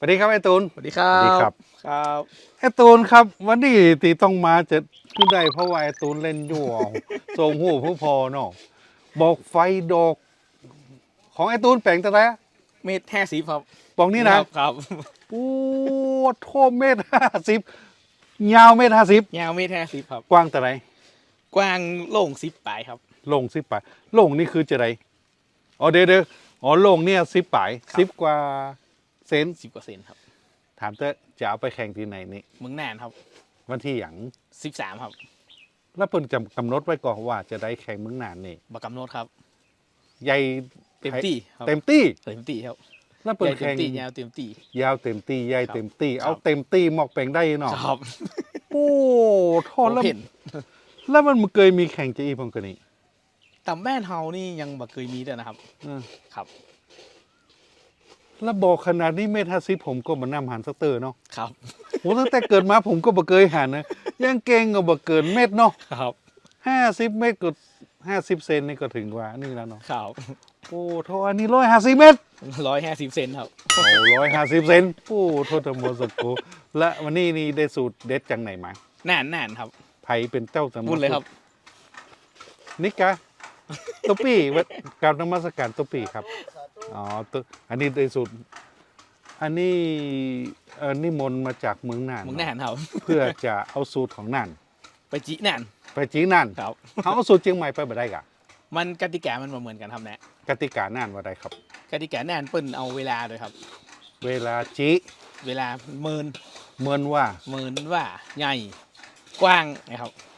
สวัสดีครับไอ้ตูนสวัสดีครัสวัสดีครับบครับไอ้ตูนครับ วันนี้ตีต้องมาจะขึ้นได้เพราะว่าไอ้ตูนเล่นอยู่เอาทรงหูผู้พอเนาะบอกไฟดอก ของไอ้ตูนแปลงแต่ละเมตรห้าสิบครับปองนี้นะครับครับโอ้โทษเมตรห้าสิบยาวเมตรห้าสิบยาวเมตรห้าสิบครับ กว้างแต่ไหนกว้างโล่งสิบปลายครับลงสิบปลายลงนี่คือจะไรอ๋อเดี๋ยวเดี๋ยวอ๋อลงเนี่ยสิบปลายครับสิบกว่า เซนสิบกว่าเซนครับถามเตอะจะเอาไปแข่งที่ไหนนี่เมืองน่านครับวันที่อย่างสิบสามครับแล้วเพิ่นจำกำหนดไว้ก่อนว่าจะได้แข่งเมืองนานนี่บักกำโนดครับ ใหญ่เต็มที่ครับเต็มที่เต็มที่ครับแล้วใหเปิดญ่เต็มแข่งที่ยาวเต็มที่ ยาวเต็มที่ใหญ่ครับเต็มที่ครับ เอาเต็มที่หมอกแปลงได้เนาะครับโอ้ทอดแล้วเห็นแล้วมันเคยมีแข่งจะอีพงกันนี่แต่แม่นเฮานี่ยังบ่เคยมีเลยนะครับเออครับ แล้วบอกขนาดนี้เมทัสิผมก็มานำหันสกเตอร์เนาะครับโอ้ตั้งแต่เกิดมาผมก็บ่เคยหันนะยังเก่งก็บ่เกินเม็ดเนาะครับห้าสิบเมตรก็ห้าสิบเซนนี่ก็ถึงกว่านี่แล้วเนาะครับโอ้โทษอันนี้ร้อยห้าสิบเมตรร้อยห้าสิบเซนครับโอ้ร้อยห้าสิบเซนโอ้โทษทมสกุและวันนี้นี่ได้สูตรเด็ดจังไหนมาน่านน่านครับไผเป็นเจ้าสมุพูดเลยครับ นิกะตุ๊ปปี้วัดกรารนมัสการตุ๊ปปี้ครับ อ๋อตุ๊อันนี้ได้สูตรอันนี้เอ่อนิมนต์มาจากเมืองน่านเมืองน่านครับ เพื่อจะเอาสูตรของน่านไปจีน่านไปจีนน่านครับ เขาเอาสูตรเชียงใหม่ไปบ่ได้กะมันกติกามันบ่เหมือนกันครับนะกติกาน่านว่าได้ครับ กติกาน่านเปิ้นเอาเวลาด้วยครับ เวลาจีเวลาเมินเหมือนว่า เมินว่าใหญ่กว้างนะครับห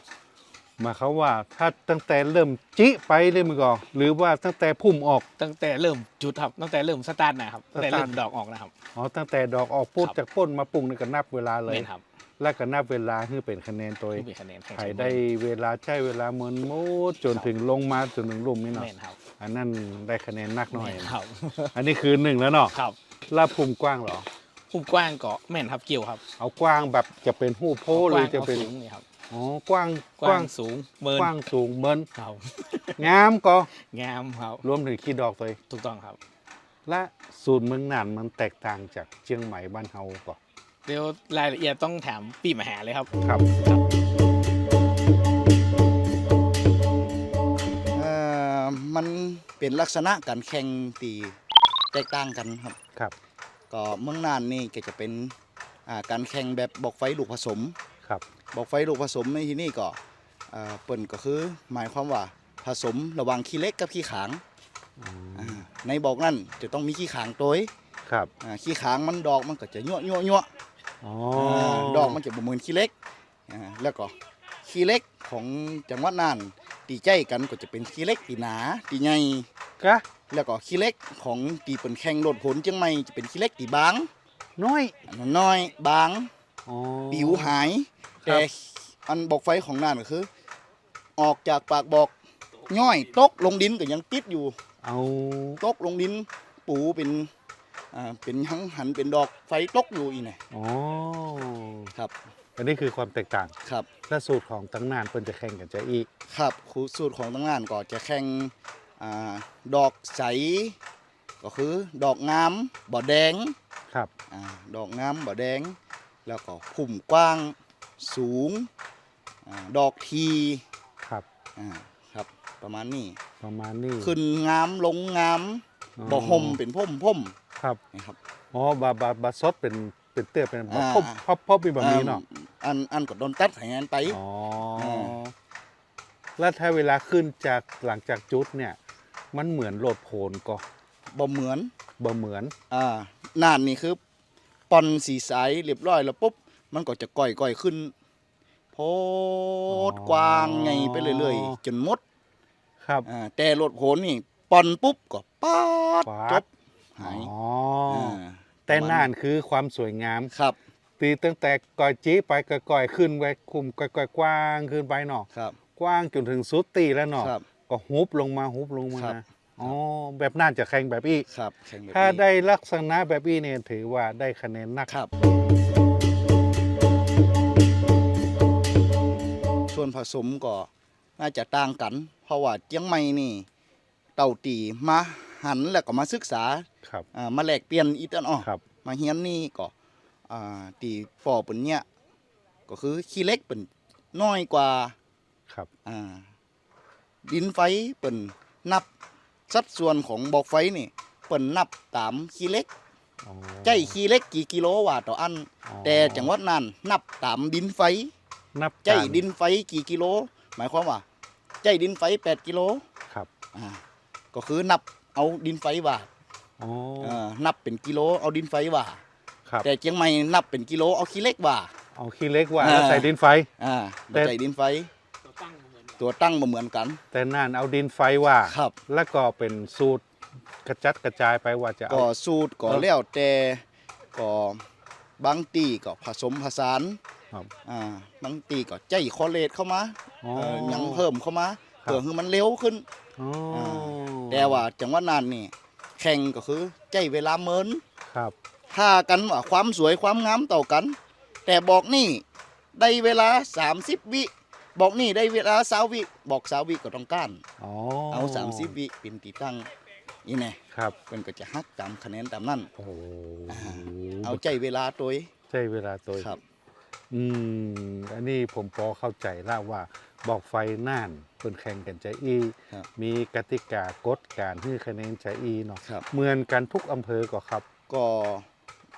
มายเขามว่าถ้าตั้งแต่เริ่มจิไปเลยมึงก็หรือว่าตั้งแต่พุ่มออกตั้งแต่เริ่มจุดครับตั้งแต่เริ่มสตาร์ทนะครับตั้งแต่สตาร์ทเริ่มดอกออกนะครับอ๋อตั้งแต่ดอกออกปุ๊บครับจากป้นมาปรุงนี่ก็นับเวลาเลยเมนครับ แล้วก็นับเวลาให้เป็นคะแนนตัวเอผู้งมีคะแนนแข่งใครได้เวลาใช้เวลาเหมือนมูดจนถึงลงมาจนถึงลุ่มนี่เนาะเมนครับอันนั้นได้คะแนนนักหน่อยแม่นครับอันนี้คือหนึ่งแล้วเนาะครับแลาภูมิกว้างเหรอผู้กว้างก็แม่นครับเกี่ยวครับ เอากว้างแบบจะเป็นหูโพหรือจะเป็นกว้างอาสูงนี่ครับ อ๋อกว้างกว้างสูงเมินกว้างสูงเหมือนครับงามก็งามครับรวมถึงขี้ดอกตัวเองถูกต้องครับ และสูตรเมืองน่านมันแตกต่างจากเชียงใหม่บ้านเฮาก่อนเดี๋ยวรายละเอียดต้องถามปีมหาเลยครับครับเอ่อมันเป็นลักษณะการแข่งตีแตกต่างกันครับครับ ก็เมืองน่านนี่ก็จะเป็นอ่าการแข่งแบบบอกไฟลูกผสมครับ บอกไฟลูกผสมในที่นี่ก็อ่าเปิ่นก็คือหมายความว่าผสมระหว่างขี้เล็กกับขี้ขางอ่าในบอกนั่นจะต้องมีขี้ขางตัวครับอ่าขี้ขางมันดอกมันก็จะยั่วยั่วยั่วอ๋อาดอกมันจะบ่เหมือนขี้เล็กอ่าแล้วก็ขี้เล็กของจังหวัดน่านตีใจกันก็จะเป็นขี้เล็กตีหนาตีใหญ่กะแล้วก็ขี้เล็กของตีเปิ่นแข่งโลดผลเชียงใหม่จะเป็นขี้เล็กตีบางน้อยอันนั้นน้อยบางอ๋อปิวหายครับ แต่อันบอกไฟของน่านก็คือ ออกจากปากบอกย่อยตกลงดินก็ยังติดอยู่ เอาตกลงดินปูเป็นอ่าเป็นหังหันเป็นดอกไฟตกอยู่อีน่ะอ๋อครับ อันนี้คือความแตกต่างครับ และสูตรของตั้งนานเพิ่นจะแข่งกันจะอีก ครับครูสูตรของตั้งงานก็จะแข่งอ่าดอกใส ก็คือดอกงามบ่อแดงครับอาดอกงามบ่อแดง แล้วก็พุ่มกว้าง สูงอาดอกทีครับอ่าครับ ประมาณนี้ ประมาณนี้ขึ้นงามลงงามบ่ห่มเป็นพ่มพ่มครับนะครับ อ๋อบาบาบาซดเป็นเป็นเตื้อเป็นบาอ่า พบพบพบเป็นแบบนี้เนาะอ่อันอันก็โดนตัดให้งานไป อ๋ออ่าแล้วถ้าเวลาขึ้นจากหลังจากจุดเนี่ย มันเหมือนโหลดโผนก็บ่เหมือน บ่เหมือน อ่านานนี่คือปอนสีใสเรียบร้อยแล้วปุ๊บ มันก็จะก่อยก่อยขึ้นโพดกว้างไงไปเรื่อยๆจนหมด ครับอ่าแต่รถโผนนี่ปอนปุ๊บก็ป๊าดป๊าดจบหายอ๋ออ่าแต่น่านคือความสวยงามครับตีตั้งแต่ก่อยจีไปก่อยๆขึ้นไว้คุมก่อยๆกว้างขึ้นไปเนาะครับ กว้างจนถึงสุดตีแล้วเนาะครับก็ฮุบลงมาฮุบลงมาครับนะอ๋อแบบน่าจะแข่งแบบอีกครับแข่งแบบถ้านี้ได้ลักษณะแบบอีเนี่ยถือว่าได้คะแนนนักครับ ผสมก็น่าจะต่างกัน เพราะว่าเจียงใหม่นี่เต่าตีมาหันแล้วก็มาศึกษาครับอ่ามาแลกเปลี่ยนอีกอันอ้อครับมาเฮียนนี่ก็อ่าตีปอเปิ่นเนี่ยก็คือขี้เหล็กเปิ่นน้อยกว่าครับอ่าดินไฟเปิ่นนับสัดส่วนของบอกไฟนี่เปิ่นนับตามขี้เหล็กอ๋อใจขี้เหล็กกี่กิโลวัตต์ต่ออันอ๋อแต่จังหวัดนั้นนับตามดินไฟ นับใจการดินไฟกี่กิโล หมายความว่า ใจดินไฟ8กิโลครับอ่าก็คือนับเอาดินไฟว่าอ๋อเอ่อนับเป็นกิโลเอาดินไฟว่า ครับแต่เชียงใหม่นับเป็นกิโลเอาขี้เหล็กว่า เอาขี้เล็กว่าอ่าแล้วใส่ดินไฟ อ่าแต่ ใจดินไฟตัวตั้งเหมือนกันตัวตั้งบ่เหมือนกัน แต่น่านเอาดินไฟว่า ครับ แล้วก็เป็นสูตรกระจัดกระจายไปว่าจะเอา ก็สูตรก็เออแล้วแต่ก็บางตีก็ผสมผสาน ครับอ่าบางตีก็ใจคอเลตเข้ามาอ๋อ เอ่อหยังเพิ่มเข้ามาครับ เพื่อให้มันเร็วขึ้น อ๋ออาแต่ว่าจังหวัดน่านนี่แข่งก็คือใจเวลาเมินครับถ้ากันว่าความสวยความงามเต่ากัน แต่บอกนี่ได้เวลา 30 วิ บอกนี่ได้เวลาสาวิ บอกสาวิก็ต้องก้าน อ๋อเอา 30 วิเป็นตีตั้งนี่แน่ครับเพิ่นก็จะฮักตามคะแนนตามนั้น โอ้โหอ่าเอาใจเวลาตัวเอง ใช่เวลาตัวครับ อืมอันนี้ผมพอเข้าใจแล้วว่าบอกไฟน่านเพิ่นแข่งกันใจอีครับมีกติกากฎการให้คะแนนใจอีเนาะครับ เหมือนกันทุกอำเภอก็ครับก็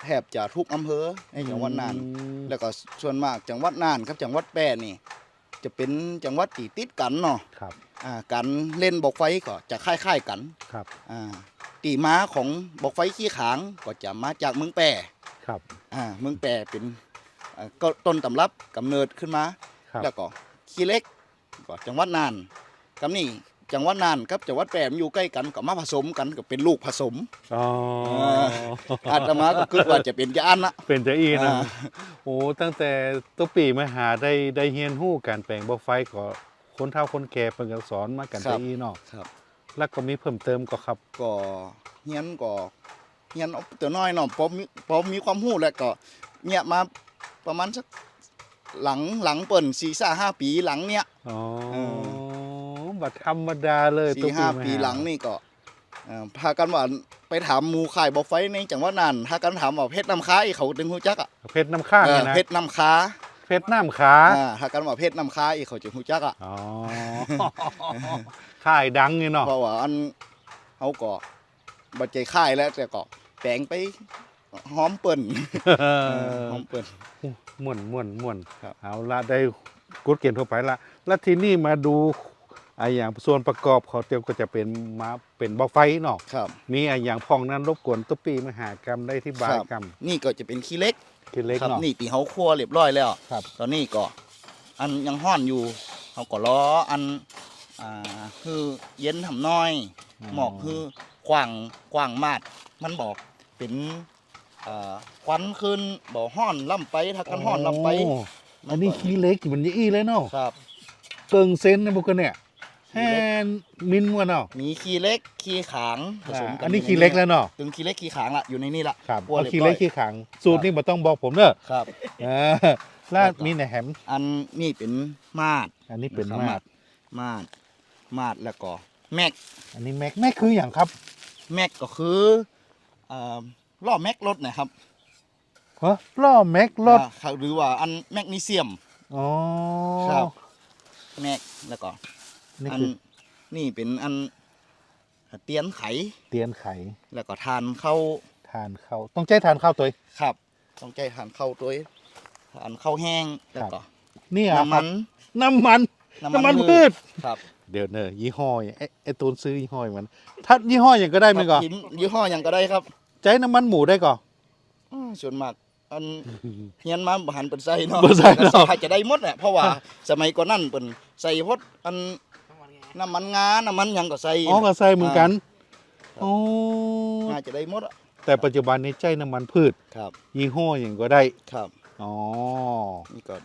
แทบจะทุกอำเภอในจังหวัดน่าน อืมแล้วก็ส่วนมากจังหวัดน่านครับจังหวัดแปรนี่ จะเป็นจังหวัดตีติดกันเนาะครับอ่าการเล่นบอกไฟก็จะคล้ายๆกันครับอ่าตีม้าของบอกไฟขี้ขางก็จะมาจากเมืองแปรครับ อ่าเมืองแปรเป็น อ่าก็ต้นตำรับกำเนิดขึ้นมา ครับ แล้วก็ขี้เล็กก็จังหวัดน่านกับนี่จังหวัดน่านกับจังหวัดแปรมันอยู่ใกล้กันก็มาผสมกันก็เป็นลูกผสม อ๋ออาตมาก็คิดว่าจะเป็นจะอันนะเป็นใจอีนะอ่า โอ้ตั้งแต่ตัวปีมาหาได้ได้เฮียนหู้การแปลงบอกไฟก็คนเฒ่าคนแก่เพิ่นก็สอนมากันใจอีเนาะครับ แล้วก็มีเพิ่มเติมก็ครับก็เฮียนก็เฮียนเอาตัวน้อยเนาะพอมีพอมีความรู้แล้วก็เนี่ยมา ประมาณสักหลังหลังเปิ่นสี่ห้าห้าปีหลังเนี่ยอ๋อเอบัดธรรมดาเลยสี่ห้าปีหลังนี่ก็เอ่อพากันว่าไปถามหมูข่ายบอกไฟในจังหวัดน่านพากันถามว่าเพชรน้ำค้าอีเขาถึงหูจักอะเพชรน้ำข้างเอเนี่อยนะเพชรน้ำค้าเพชรน้ำขาอ่าพากันว่าเพชรน้ำค้าอีเขาจึงหูจักอะอ๋อค่ายดังนี่เนาะเพราะว่าอันเขาก็บัจใจค่ายแล้วแต่ก็แปลงไป หอมเปิ่นหอมเปิ่นม่วนม่วนม่วนครับเอาละได้กดเกณฑ์ทั่วไปละแล้วทีนี้มาดูไอ้อย่างส่วนประกอบเขาเตรียมก็จะเป็นมาเป็นบอกไฟเนาะครับ มีไอ้อย่างพองนั้นรบกวนตุ๊ปีมหากรรมได้ที่บายกรรมนี่ก็จะเป็นขี้เล็กคือเล็กครับเนาะนี่ตีเขาคั่วเรียบร้อยแล้วครับ ตอนนี้ก็อันยังห้อนอยู่เขาก็ล้ออันอ่าคือเย็นทำน้อย หมอกคือกว้างกว้างมากมันบอกเป็น อ่าควันขึ้นบ่ห้อนล่ำไปถ้ากันห้อนล่ำไปโอันนี้ขี้เล็กมันยี่เลยเนาะครับ เกิงเซนนะพวกกันเนี่ยขี้แฮเล็กนมินวะเนาะมีขี้เล็กขี้ขางผสมอ่ากัอันนนี้ขี้เล็กแล้วเนาะถึงขี้เล็กขี้ขางละอยู่ในนี่ละครับคั่วเอารียบขี้เล็กร้อยขี้ขังสูตรนี่บ่ต้องบอกผมเนอะครับเออแล้วมีแหนมอันนี้เป็นมาด อันนี้เป็นนะครับมาดมาดมาดแล้วก็แม็ก อันนี้แม็กแม็กคืออย่างครับ แม็กก็คือเอ่อ ล้อแม็กรถนะครับฮะล้อแม็กรถอ่าครับหรือว่าอันแมกนีเซียมอ๋อครับแม็กแล้วก็นี่อันคือนี่เป็นอันเตียนไข เตียนไข่แล้วก็ทานเข้าทานข้าวต้องใจทานข้าวตัวเองครับ ต้องใจทานเข้าตัวเองทานเข้าแห้งแล้วก็นี่อะน้ำมัน น้ำมัน น้ำมันพืชครับเดี๋ยวเนอะยี่ห้อไอ้ไอ้ตูนซื้อยี่ห้อมันถ้ายี่ห้ออย่างก็ได้ไหมก่อนครับพิมพ์ยี่ห้อหยังก็ได้ครับ ใจน้ำมันหมูได้ก่อนอ้อส่วนมากอันเฮียนมาบหันเป็นใส่เนาะบ่ใส่เนาะแต่ใส่จะได้หมดแหละเพราะว่าสมัยก่อนนั่นเป็นใส่พดอันน้ำมันไงน้ำมันงาน้ำมันหยังก็ใส่อ๋อก็ใส่เหมือนกันครับอ๋อน่าจะได้หมดอะแต่ปัจจุบันนี้ใจน้ำมันพืช ครับ ยี่ห้ออย่างก็ได้ ครับอ๋อ นี่ก็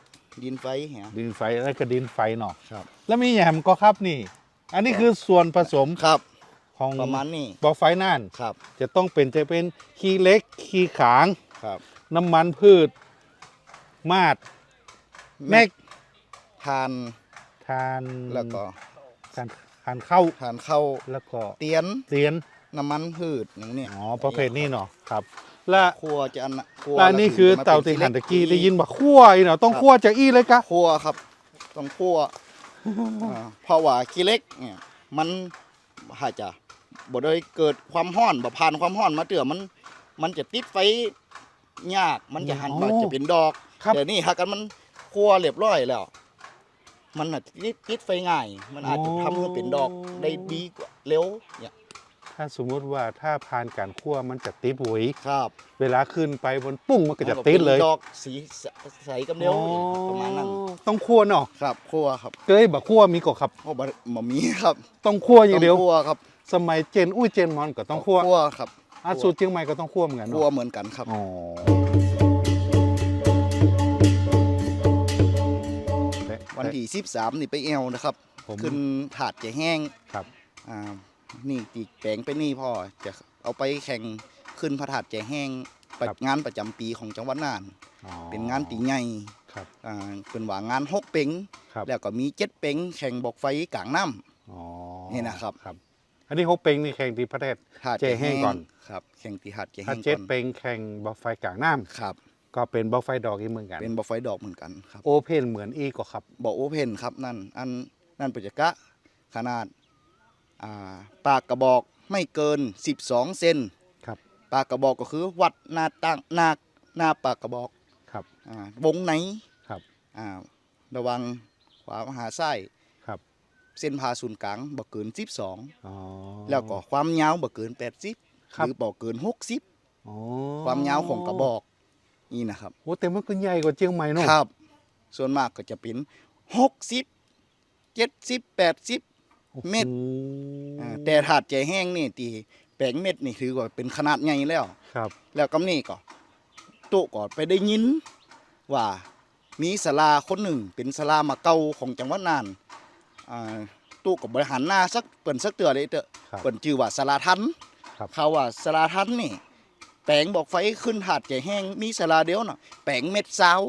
ดินไฟเหีย ดินไฟแล้วก็ดินไฟเนาะครับ แล้วมีแหยมก็ครับนี่ อันนี้คือส่วนผสมครับ ของประมาณนี้บอไฟน่านครับ จะต้องเป็นจะเป็นขี้เล็กขี้ขางครับ น้ำมันพืช มาดแม็กทานทานแล้วก็ทานทานข้าวทานเข้าแล้วก็เตียนเตียนน้ำมันพืชอย่างเนี้ยอ๋อประเภทนี้เนาะครับและครัวจะอันน่ะครัวและนี่คือแล้วเต่าถึติงหันจะตะกี้มาได้เป็ยินว่าคั่วอีเนาะต้องคั่วจากอี้เลยกะครัวครับ ต้องครัวอ่าเพราะว่าขี้เหล็กเนี่ยมันอาจจะ บ่ได้เกิดความร้อนบ่ผ่านความร้อนมาเตือมัน มันจะติดไฟยากมันจะหันอ๋อมาจะเป็นดอกครับ แต่นี่หากกันมันคั่วเรียบร้อยแล้ว มันอาจจะติดติดไฟง่าย มันอาจจะทำให้เป็นดอกได้ดีกว่าเร็วเนี่ยถ้าสมมุติว่าถ้าผ่านการคั่วมันจะติดหุยครับเวลาขึ้นไปบนปุ้งมันก็จะติดเลยมันก็ป็นดอกสีใสกับเร็วอ๋อประมาณนั้น ต้องคั่วเนาะครับคั่วครับ เก้ยบักคั่วมีก็ครับเพราะบ่บ่มีครับต้องคั่วอย่างเดียวต้องคั่วครับ สมัยเจนอุ้ยเจนมอนก็ต้องคั่วคั่วครับอาสูตรเชียงใหม่ก็ต้องคั่วเหมือนกันคั่วเนาะเหมือนกันครับ อ๋อแต่วันที่13นี่ไปแอวนะครับ ผม ขึ้นถาดจะแห้งครับ อ่านี่ตีแปลงไปนี่พ่อจะเอาไปแข่งขึ้นพระธาตุจะแห้งประงานประจำปีของจังหวัดน่าน อ๋อเป็นงานตีใหญ่ครับ อ่าเป็นว่างานหกเป็งครับแล้วก็มีเจ็ดเป็งแข่งบอกไฟกลางน้ำ อ๋อนี่นะครับ ครับ อันนี้ฮกเปงนี่แข่งที่ประเทศถาดเจแห้งก่อนครับแข่งตีถาดจะถ้าแห้งเจ็ดก่อนเปงแข่งบัฟไฟกลางน้ครับำก็เป็นบัฟไฟดอกอีกเหมือนกัน เป็นบอกไฟดอกเหมือนกันครับโอเพนเหมือนอีกก็ครับบอกโอเพนครับนั่นอันนั่นปัจจกะขนาดอ่าปากกระบอกไม่เกิน 12 เซนครับปากกระบอกก็คือวัดหน้าตั้งหน้าหน้าปากกระบอกครับอ่าวงไหนครับอ่าระวังขวาหาไส้ายครับ เส้นผ่าศูนย์กลางบ่เกินอ๋อ12แล้วก็ความยาวบ่เกิน80คหรับรือบ่เกินอ๋อ60ความยาวของกระบอก นี่นะครับ โอ้แต่มันก็ใหญ่กว่าเชียงใหม่เนาะครับ ส่วนมากก็จะเป็น60 70 80เม็ด อ่าแต่ถาดใจแห้งนี่ตีแปลงเม็ดนี่ถือว่าเป็นขนาดใหญ่แล้ว ครับแล้วกำนี่ก็ตุก็ไปได้ยิน ว่ามีสลาคนหนึ่งเป็นสลามาเก่าของจังหวัดน่านอ่า ตุก็บริหารหน้าสักเปิ่นสักเตือเลยเตอะครับเปิ่นชื่อว่าสลาทันครับเขาว่าสลาทันนี่แปลงบอกไฟขึ้นถาดใจแห้งมีสลาเดียวน่ะแปลงเม็ดสาว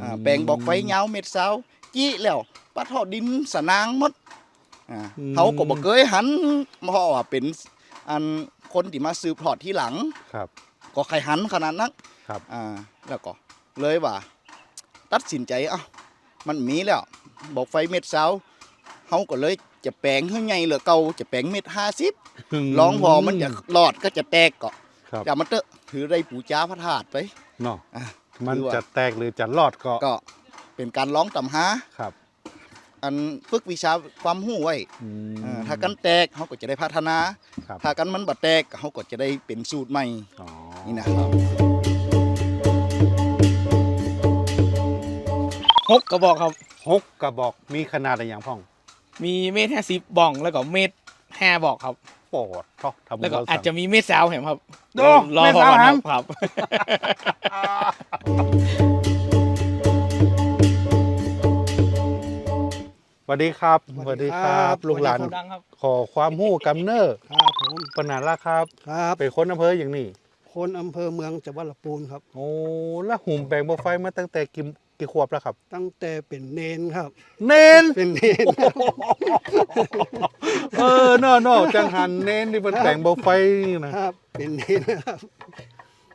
อ่าแปลงบอกไฟยาวเม็ดสาวจี้แล้วปัดทอดดินสนางหมดอ่าอืมเขาก็บอกเคยหันเพราะว่าเป็นอันคนที่มาสืบทอดที่หลังครับ ก็ใครหันขนาดนั้นครับอ่าแล้วก็เลยว่า ตัดสินใจเอ้ามันมีแล้ว บอกไฟเม็ดเสา เขาก็เลยจะแปลงให้ใหญ่เหลือเก่าจะแปลงเม็ดห้าสิบลองพอมันจะหลอดก็จะแตกก็ครับอย่ามันเตอะถือไรปูจ้าพระธาตุไปเนาะอะมันคือว่าจะแตกหรือจะรอดก็ก็เป็นการร้องตำหาครับ อันฝึกวิชาความหู้ไว้อืมอ่าถ้ากันแตกเขาก็จะได้พัฒนาครับถ้ากันมันบัดแตกเขาก็จะได้เป็นสูตรใหม่อ๋อนี่นะครับหกกระบอกครับหกกระบอกมีขนาดอะไรอย่างพ่อง มีเมตรห้าสิบบ้องแล้วก็เมตรห้าบอกครับ ปอดเนาะทำแล้วก็เราอาจจะมีเมตรสาวแหมครับโอ้รอเมตรพอสาวก่อนแหคมรับครับ สวัสดีครับสสวัวัสสดีดีคครัรับบลูกหลานคนดังครับ ขอความหู้กำเนิดครับผมปนานละครับ ครับ เป็นคนอำเภออย่างนี้คนอำเภอเมืองจังหวัดลำพูนครับ โอ้แล้วหุ่มแบ่งบ่ไฟมาตั้งแต่กี่ กี่ขวบแล้วครับ ตั้งแต่เป็นเนนครับ เนน เป็นเนนเออเนาะเนาะจังหันเน้นที่มันแต่งเบาไฟนี่นะ ครับ เป็นเนนครับ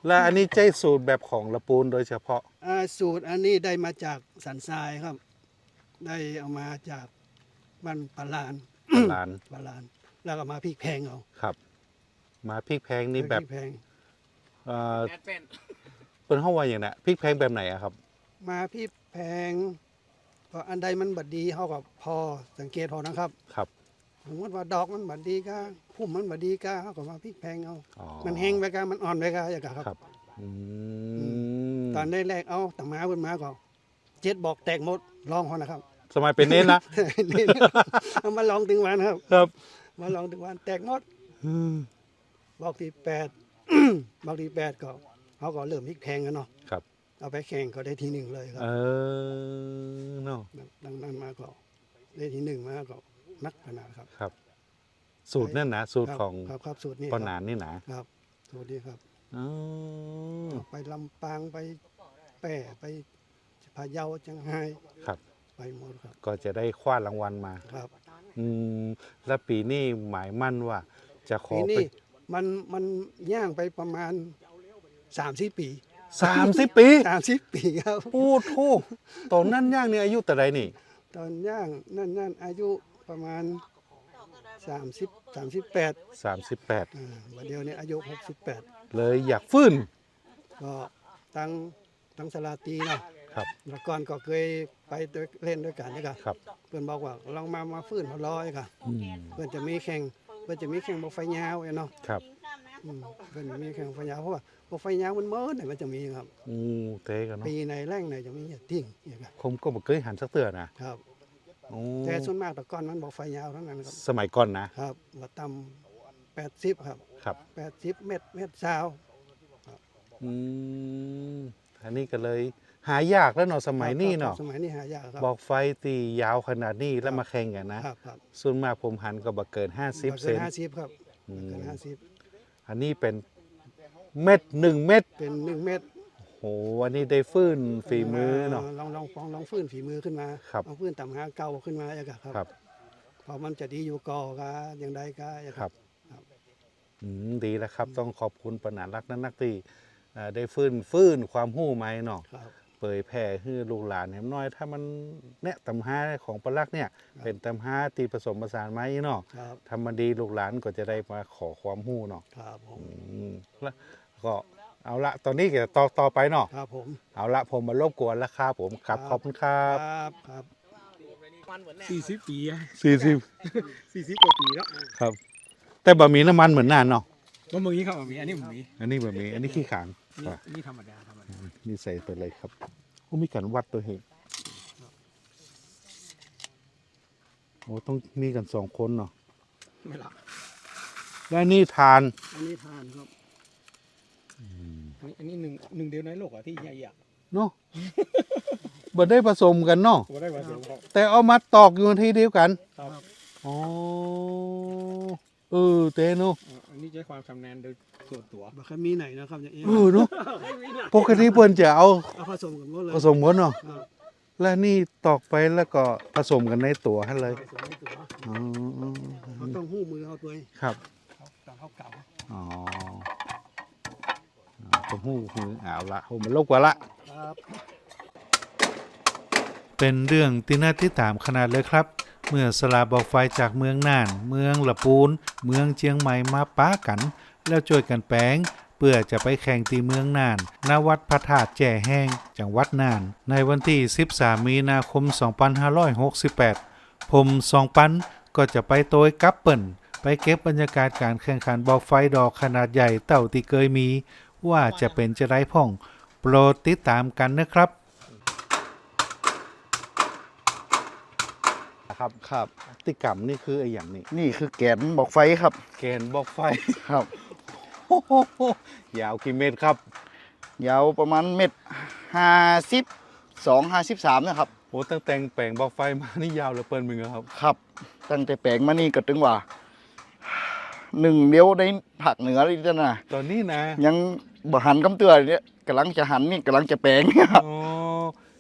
และอันนี้ใจสูตรแบบของละปูนโดยเฉพาะ อ่าสูตรอันนี้ได้มาจากสันทรายครับ ได้เอามาจากบ้านปลาลานหลานปลาลาน แล้วก็มาพริกแพงเอาครับ มาพริกแพงนี่แบบพริกแพง เอ่อเป็นห้องว่าอย่างน่ะพริกแพงแบบไหนอะครับ มาพริกแพงเพราะอันใดมันบัดดีเขาก็พอสังเกตพอนะครับครับ สมมติว่าดอกมันบัดดีก็พุ่มมันบัดดีก็เขาก็มาพริกแพงเอา อ๋อมันแห้งไปก็มันอ่อนไปก็อย่างเงี้ยครับ ครับอืมตอนได้แรกเอาต่างมาขึ้นมาก็เจ็ดบอกแตกหมดลองเขานะครับ สมัยเป็นเน้นนะ นี่เอามาลองถึงวันครับ ครับมาลองถึงวันแตกหมด อืมบอกที่แปด บอกที่แปดก็เขาก็เริ่มพลิกแพงกันเนาะครับ เอาไปแข่งก็ได้ที่หนึ่งเลยครับ เออเนาะดังนั้นมาก็ได้ที่หนึ่งมาก็นักขนาดครับ ครับ สูตรนั่นนะสูตรของครับครับสูตรนี้ปอหนานนี่นะครับสูตรนี้ครับอ๋อไปลำปางไปแป่ไปพะเยาจังไห้ครับไปหมดครับ ก็จะได้คว้ารางวัลมาครับ อืมแล้วปีนี้หมายมั่นว่า จะขอปีไปนี้มันมันย่างไปประมาณสามสิบปี สามสิบปีสามสิบปีครับโอ้โหตอนนั้นย่างเนี่ยอายุแต่ใดนี่ ตอนย่างนั่นนั่นอายุประมาณสามสิบสามสิบแปดสามสิบแปดวันเดียวนี้อายุหกสิบแปดเลยอยากฟื้นก็ตั้งตั้งสลาตีเนาะครับแล้วก่อนก็เคยไปด้วยเล่นด้วยกันนะครับครับ เพื่อนบอกว่าลองมามาฟื้นมาร้อยค่ะอืมเพื่อนจะมีแข่งเพื่อนจะมีแข่งบอกไฟยาวเนาะครับ อืมเพื่อนมีแข่งไฟยาวเพราะว่าบอกไฟยาวมันเมื่อไหนมันจะมีครับอืมเตะกันเนาะปีในแรงไหนจะมีอย่าทิ้งอย่างเงี้ยผมก็บ่เคยหันสักเตือนะครับ โอ้แต่ส่วนมากแต่ก่อนมันบอกไฟยาวทั้งนั้นครับ สมัยก่อนนะครับว่าต่ำแปดสิบครับครับแปดสิบเมตรเมตรสาวอืมอันนี้ก็เลย หายากแล้วเนาะสมัยนี้เนาะสมัยนี้หายากครับ บอกไฟตียาวขนาดนี้แล้วมาแข่งกันนะครับครับส่วนมากผมหันก็บ่เกิน50บ่เซเกินนห้าสิบครับอืมบ่เกินห้าสิบ อันนี้เป็นเม็ดหนึ่งเม็ดเป็นหนึ่งเมตรโหอันนี้ได้ฟื้นฝีมือเนาะ ลองลองลองลองฟื้นฝีมือขึ้นมาครับลองฟื้นต่ำหาเก่าขึ้นมาอย่างเงี้ยครับครับเพราะมันจะดีอยู่ก่อก็อย่างใดก็อย่างครับครับอืมดีแล้วครับ ต้องขอบคุณปนารักนักนักตีเอ่อได้ฟื้นฟื้นความหู้ไหมเนาะครับ เผยแผ่ให้ลูกหลานเห็นน้อย ถ้ามันเนี่ยตำหาของปลักเนี่ยเป็นตำหาตีผสมผสานไหมเนาะครับทำมันดีลูกหลานก็จะได้มาขอความหู้เนาะครับผมอืมแล้วก็เอาละตอนนี้ก็ต่อต่อไปเนาะครับผมเอาละผมมารบกวนแล้วครับผมครับขอบคุณครัคบรับครับสี่สิบปีสี่สิบสี่สิบกว่าปีแล้วครับ แต่บะหมี่น้ำมันเหมือนนานเนาะก็มึงนี้ครับมีอันนี้ผมมีอันนี้บะหมี่อันนี้ขี้ขางนี่อะนี่ธรรมดาธรรมดา นี่ใส่ไปเลยครับโอ้มีการวัดตัวเองโอ้ต้องมีกันสองคนเนาะไม่ละและนี่ทาน อันนี้ทานครับอันนี้อันนี้หนึ่งหนึ่งเดียวในโลกอะที่ใหญ่อะเนาะบ่ได้ผสมกันเนาะผมได้มาเสียงครับแต่เอามาตอกอยู่ที่เดียวกันครับอ๋อเออเตเนาะอ่าอันนี้ใช้ความชำนาญโดย ส่วนตัวบัคมีไหนนะครับอย่างเงี้ยเออเนาะปกติเพิ่นจะเอาเอาผสมกันหมดเลยผสมกันเนาะครับแล้วนี่ตอกไปแล้วก็ผสมกันในตัวให้เลยผสมในตัวอ๋อเขาต้องหู้มือเอาตัวเองครับตอนเขาเก่าอ๋อผมหูหูเอาละผมมันลบกว่าละครับเป็นเรื่องที่น่าติดตามขนาดเลยครับ เมื่อสลาบอกไฟจากเมืองน่าน เมืองละปูน เมืองเชียงใหม่มาป้ากัน แล้วช่วยกันแปลงเพื่อจะไปแข่งตีเมืองน่านณวัดพระธาตุแจ่แห้ง จังหวัดน่าน ในวันที่ 13 มีนาคม 2568 ผมสองปันก็จะไปโตยกับเปิ่น ไปเก็บบรรยากาศการแข่งขันบอกไฟดอกขนาดใหญ่เต่าที่เคยมี ว่าจะเป็นจะได้พ่อง โปรดติดตามกันนะครับครับครับติกรรมนี่คือไอ้อย่างนี้ นี่คือแกนบอกไฟครับ แกนบอกไฟครับ ยาวกี่เมตรครับ ยาวประมาณเม็ดห้าสิบสองห้าสิบสามนะครับโอ้ตั้งแต่งแปลงบอกไฟมานี่ยาวเหลือเปินมึงอะครับ ครับ ตั้งแต่แปลงมานี่ก็ถึงว่าหนึ่งเดียวในภาคเหนือเลยจ้ะนะตอนนี้นะ ยังบ่หันกำเตือเนี่ยกำลังจะหันนี่กำลังจะแปลงเนี่ยครับอ๋อ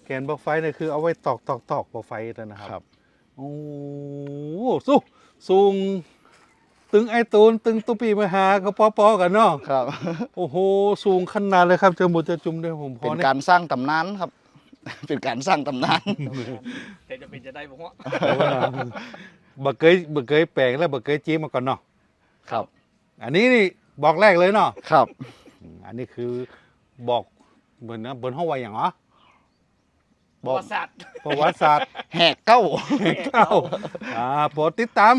แกนบอกไฟเนี่ยคือเอาไว้ตอกตอกตอกบอกไฟนั่นนะคครัรับบโอ้สูสูง ตึงไอตูนตึงตุปีมาหาก็ปอปอๆกันเนาะครับ โอ้โห สูงขนาดเลยครับเจอหมดจะจุ่มด้วยผมพเป็อนเนี่ยการสร้างตำนานครับ เป็นการสร้างตำนาน แต่จะเป็นจะได้ผมว่าบักเกยบักเกยแปลงแล้วบักเกยจี้มาก่อนเนาะครับ อันนี้นี่บอกแรกเลยเนาะครับอืมอันนี้คือบอกเหมือนนะบนห้องไวอย่างเหรอบอกสัตว์ประวัติศาสตร์แหกเก้าเข้าอ่าโปรดติดตาม